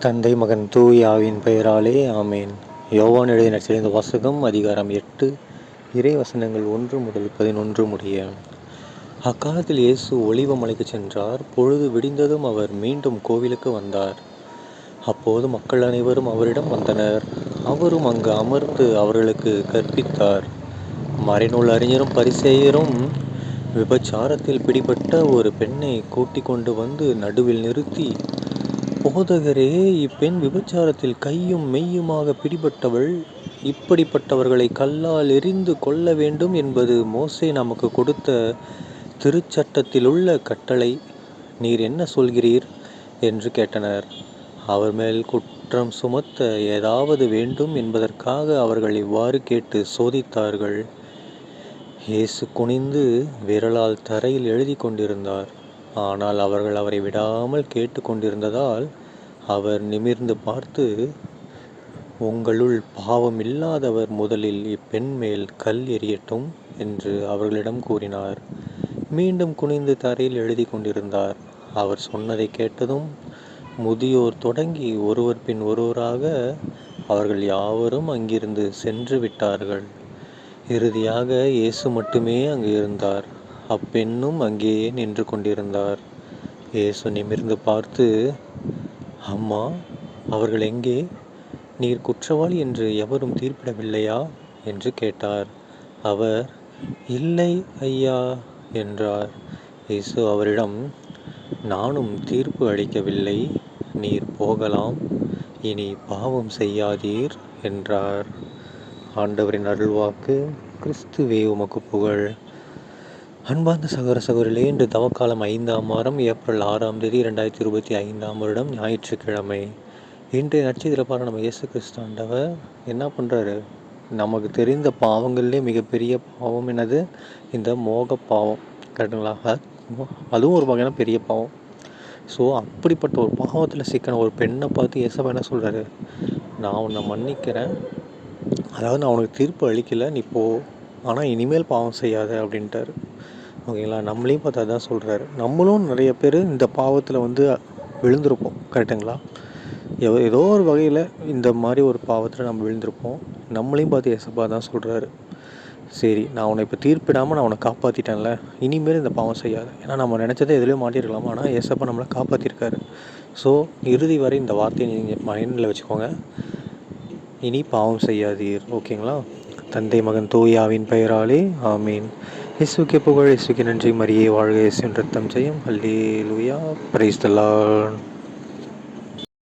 தந்தை மகன் தூயாவின் பெயராலே ஆமேன். யோவான் எழுதிய நற்செய்த வாசகம் அதிகாரம் எட்டு இறை வசனங்கள் ஒன்று முதல் பதினொன்று முடிய. அக்காலத்தில் இயேசு ஒளிவ மலைக்கு சென்றார். பொழுது விடிந்ததும் அவர் மீண்டும் கோவிலுக்கு வந்தார். அப்போது மக்கள் அனைவரும் அவரிடம் வந்தனர். அவரும் அங்கு அமர்ந்து அவர்களுக்கு கற்பித்தார். மறைநூல் அறிஞரும் பரிசெயரும் விபச்சாரத்தில் பிடிபட்ட ஒரு பெண்ணை கூட்டிக் கொண்டு வந்து நடுவில் நிறுத்தி போதகரே இப்பெண் விபச்சாரத்தில் கையும் மெய்யுமாக பிடிபட்டவள் இப்படிப்பட்டவர்களை கல்லால் எரிந்து கொள்ள வேண்டும் என்பது மோசே நமக்கு கொடுத்த திருச்சட்டத்திலுள்ள கட்டளை. நீர் என்ன சொல்கிறீர்? என்று கேட்டனர். அவர் மேல் குற்றம் சுமத்த ஏதாவது வேண்டும் என்பதற்காக அவர்கள் இவ்வாறு கேட்டு சோதித்தார்கள். இயேசு குனிந்து விரலால் தரையில் எழுதி கொண்டிருந்தார். ஆனால் அவர்கள் அவரை விடாமல் கேட்டு கொண்டிருந்ததால் அவர் நிமிர்ந்து பார்த்து உங்களுள் பாவம் இல்லாதவர் முதலில் இப்பெண் மேல் கல் எறியட்டும் என்று அவர்களிடம் கூறினார். மீண்டும் குனிந்து தரையில் எழுதி கொண்டிருந்தார். அவர் சொன்னதை கேட்டதும் முதியோர் தொடங்கி ஒருவர் பின் ஒருவராக அவர்கள் யாவரும் அங்கிருந்து சென்று விட்டார்கள். இறுதியாக இயேசு மட்டுமே அங்கு இருந்தார். அப்பெண்ணும் அங்கேயே நின்று கொண்டிருந்தார். இயேசு நிமிர்ந்து பார்த்து அம்மா அவர்கள் எங்கே? நீர் குற்றவாளி என்று எவரும் தீர்ப்பிடவில்லையா? என்று கேட்டார். அவர் இல்லை ஐயா என்றார். இயேசு அவரிடம் நானும் தீர்ப்பு அளிக்கவில்லை நீர் போகலாம் இனி பாவம் செய்யாதீர் என்றார். ஆண்டவரின் அருள்வாக்கு கிறிஸ்துவே உமக்கு புகழ். அன்பார்ந்த சகோதர சகோதரிலே இன்று தவக்காலம் ஐந்தாம் வாரம் ஏப்ரல் ஆறாம் தேதி இரண்டாயிரத்தி இருபத்தி ஐந்தாம் வருடம் ஞாயிற்றுக்கிழமை. இன்றைய நட்சத்திரப்பார நம்ம இயேசு கிறிஸ்தாண்டவர் என்ன பண்ணுறாரு நமக்கு தெரிந்த பாவங்கள்லேயே மிகப்பெரிய பாவம் என்னது? இந்த மோக பாவம். கரெக்டுங்களா? அதுவும் ஒரு வகையான பெரிய பாவம். ஸோ அப்படிப்பட்ட ஒரு பாவத்தில் சிக்கன ஒரு பெண்ணை பார்த்து இயேசப்பா என்ன சொல்கிறாரு நான் உன்னை மன்னிக்கிறேன். அதாவது நான் உனக்கு தீர்ப்பு அளிக்கலை நீ போ. ஆனால் இனிமேல் பாவம் செய்யாத அப்படின்ட்டார். ஓகேங்களா? நம்மளையும் பார்த்து அதான் சொல்கிறாரு நம்மளும் நிறைய பேர் இந்த பாவத்தில் வந்து விழுந்திருப்போம். கரெக்டுங்களா ஏதோ ஒரு வகையில் இந்த மாதிரி ஒரு பாவத்தில் நம்ம விழுந்திருப்போம். நம்மளையும் பார்த்து எசப்பா தான் சொல்கிறாரு சரி நான் உன்னை இப்போ தீர்ப்பிடாமல் நான் உன்னை காப்பாற்றிட்டேன்ல இனிமேல் இந்த பாவம் செய்யாது. ஏன்னா நம்ம நினச்சதை எதுலேயும் மாட்டிருக்கலாம். ஆனால் ஏசப்பா நம்மளை காப்பாற்றிருக்காரு ஸோ இறுதி வரை இந்த வார்த்தையை நீங்கள் மைண்டில் வச்சுக்கோங்க. இனி பாவம் செய்யாதீர். ஓகேங்களா? தந்தை மகன் தூயாவின் பெயராலே ஆமீன். இசுக்கே புகழ் இயேசுக்கு நன்றி. மரியே வாழ்க இயேசுவின் ரத்தம் செய்யும் ஹல்லி லூயா பிரைஸ் த